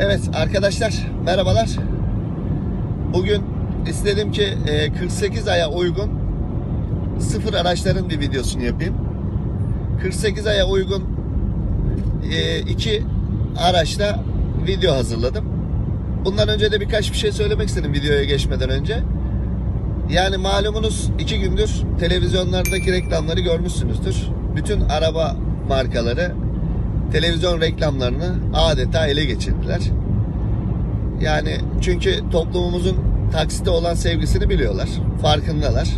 Evet arkadaşlar merhabalar. Bugün istedim ki e, 48 aya uygun sıfır araçların bir videosunu yapayım. 48 aya uygun e, iki araçla video hazırladım. Bundan önce de birkaç bir şey söylemek istedim videoya geçmeden önce. Yani malumunuz iki gündür televizyonlardaki reklamları görmüşsünüzdür. Bütün araba markaları televizyon reklamlarını adeta ele geçirdiler. Yani çünkü toplumumuzun taksite olan sevgisini biliyorlar. Farkındalar.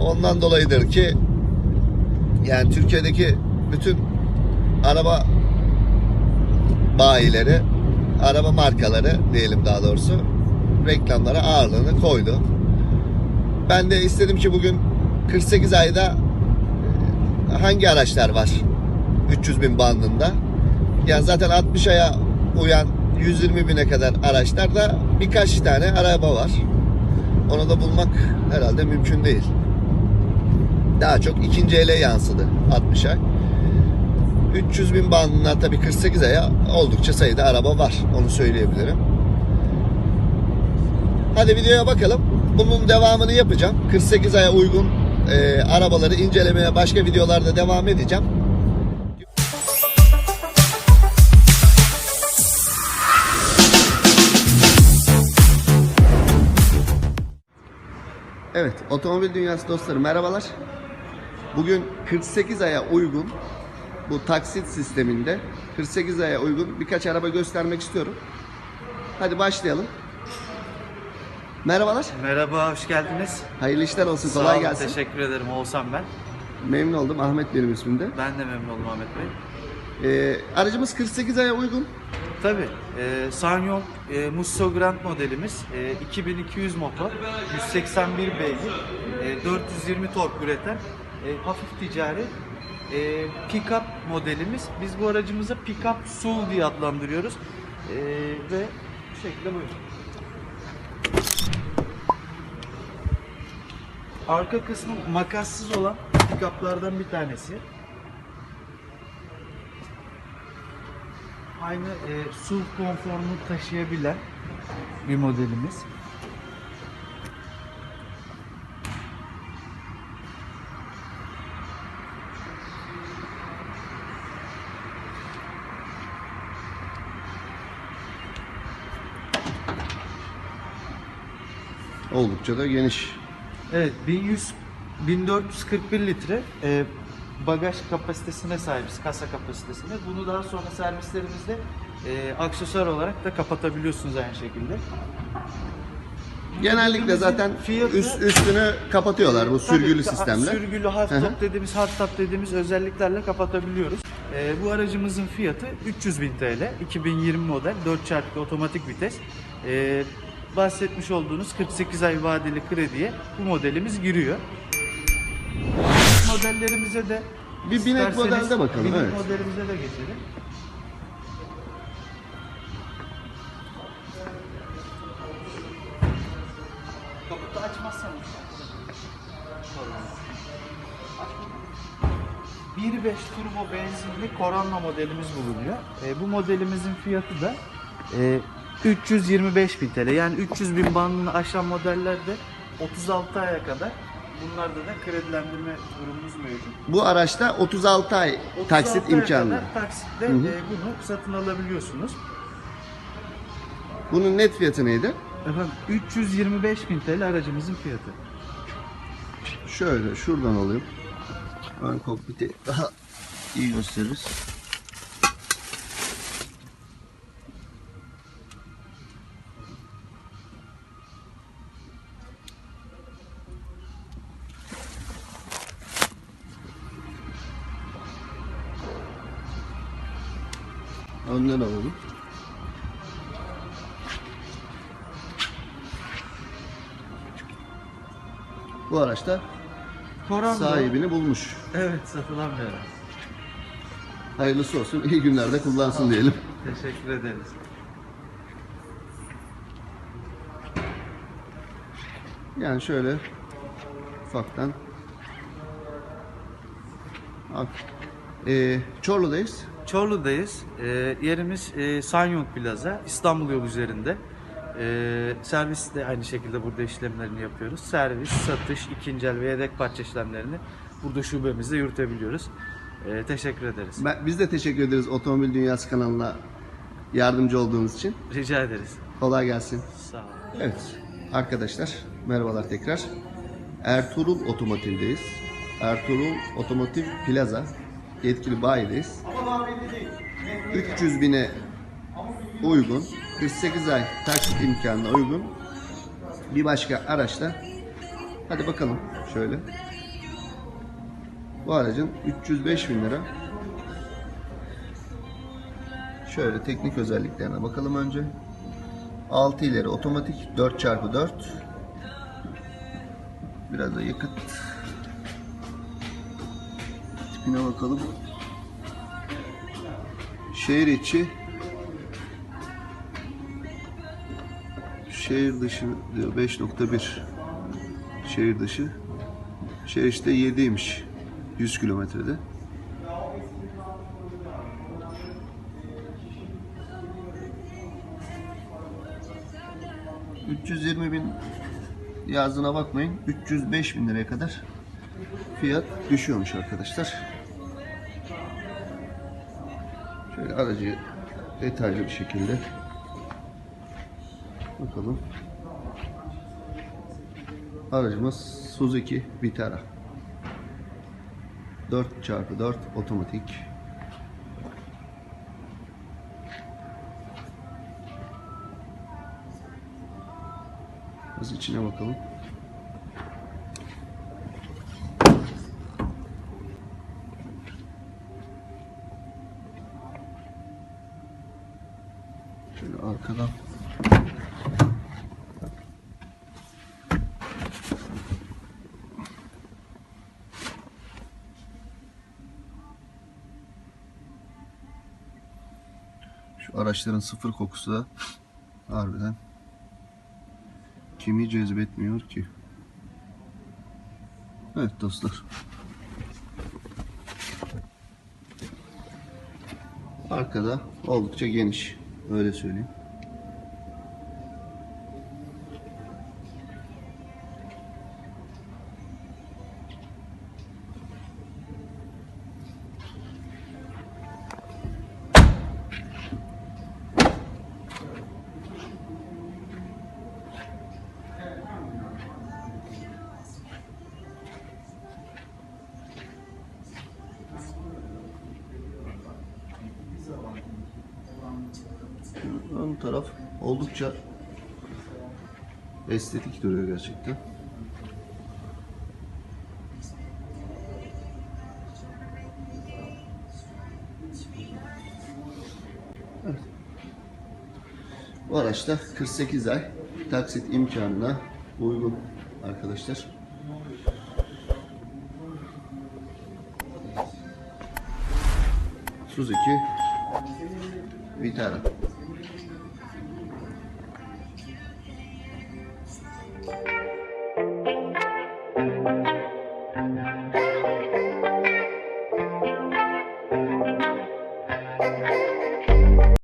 Ondan dolayıdır ki yani Türkiye'deki bütün araba bayileri, araba markaları diyelim daha doğrusu reklamlara ağırlığını koydu. Ben de istedim ki bugün 48 ayda e, hangi araçlar var 300 bin bandında. Yani zaten 60 aya uyan 120 bine kadar araçlarda birkaç tane araba var. Onu da bulmak herhalde mümkün değil. Daha çok ikinci ele yansıdı 60 ay. 300 bin bandında tabii 48 aya oldukça sayıda araba var. Onu söyleyebilirim. Hadi videoya bakalım. Bunun devamını yapacağım. 48 aya uygun e, arabaları incelemeye başka videolarda devam edeceğim. Evet, otomobil dünyası dostları merhabalar. Bugün 48 aya uygun bu taksit sisteminde 48 aya uygun birkaç araba göstermek istiyorum. Hadi başlayalım. Merhabalar. Merhaba, hoş geldiniz. Hayırlı işler olsun. Sağ Kolay olun, gelsin. Teşekkür ederim. Oğuzhan ben. Memnun oldum. Ahmet benim ismimde. Ben de memnun oldum Ahmet Bey. Ee, aracımız 48 aya uygun. Tabii, e, Sanyong e, Musso Grand modelimiz e, 2200 motor, 181 beygir, e, 420 tork üreten e, hafif ticari e, pick-up modelimiz. Biz bu aracımıza pick-up SUV diye adlandırıyoruz. E, ve bu şekilde buyurun. Arka kısmı makassız olan pick-up'lardan bir tanesi. Aynı e, SUV konforunu taşıyabilen bir modelimiz. Oldukça da geniş. Evet 1100 1441 litre e, bagaj kapasitesine sahibiz, kasa kapasitesine. Bunu daha sonra servislerimizde e, aksesuar olarak da kapatabiliyorsunuz aynı şekilde. Genellikle zaten Fiyatı- üst, üstünü kapatıyorlar bu Tabii, sürgülü ta- sistemle. Sürgülü hard Hı hı. top dediğimiz, hard top dediğimiz özelliklerle kapatabiliyoruz. E, bu aracımızın fiyatı 300 bin TL. 2020 model 4x otomatik vites. E, bahsetmiş olduğunuz 48 ay vadeli krediye bu modelimiz giriyor. Modellerimize de Bir binek isterseniz modelde bakalım, binek evet. modelimize de geçelim. Kaputu açmazsanız. 1.5 turbo benzinli Corona modelimiz bulunuyor. E, bu modelimizin fiyatı da e, 325 bin TL. Yani 300 bin bandını aşan modellerde 36 aya kadar bunlarda da kredilendirme durumumuz mevcut. Bu araçta 36 ay 36 taksit kadar taksitle Hı hı. e, bunu satın alabiliyorsunuz. Bunun net fiyatı neydi? Efendim 325 bin TL aracımızın fiyatı. Şöyle şuradan alayım. Ön kokpiti daha iyi gösteririz. Önden alalım. Bu araçta Corona sahibini bulmuş. Evet satılan bir araç. Hayırlısı olsun. İyi günlerde kullansın diyelim. Teşekkür ederiz. Yani şöyle ufaktan. Ee, Çorlu'dayız. Çorlu'dayız. E, yerimiz e, Sanyong Plaza, İstanbul yolu üzerinde. E, servis de aynı şekilde burada işlemlerini yapıyoruz. Servis, satış, ikinci el ve yedek parça işlemlerini burada şubemizde yürütebiliyoruz. E, teşekkür ederiz. Ben, biz de teşekkür ederiz Otomobil Dünyası kanalına yardımcı olduğunuz için. Rica ederiz. Kolay gelsin. Sağ olun. Evet arkadaşlar merhabalar tekrar. Ertuğrul Otomotiv'deyiz. Ertuğrul Otomotiv Plaza yetkili bayideyiz. 300 bine uygun, 48 ay taksit imkanına uygun bir başka araçta. Hadi bakalım şöyle. Bu aracın 305 bin lira. Şöyle teknik özelliklerine bakalım önce. 6 ileri otomatik 4x4 biraz da yakıt tipine bakalım. Şehir içi. Şehir dışı diyor 5.1 şehir dışı. Şehir işte 7'ymiş 100 kilometrede. 320 bin yazdığına bakmayın. 305 bin liraya kadar fiyat düşüyormuş arkadaşlar. Aracı detaylı bir şekilde bakalım. Aracımız Suzuki Vitara. 4x4 otomatik. Biraz içine bakalım. Arkadan. Şu araçların sıfır kokusu da harbiden kimi cezbetmiyor ki? Evet dostlar. Arkada oldukça geniş. Öyle söyleyeyim. Ön taraf oldukça estetik duruyor gerçekten. Evet. Bu araçta 48 ay taksit imkanına uygun arkadaşlar. Suzuki Vitara.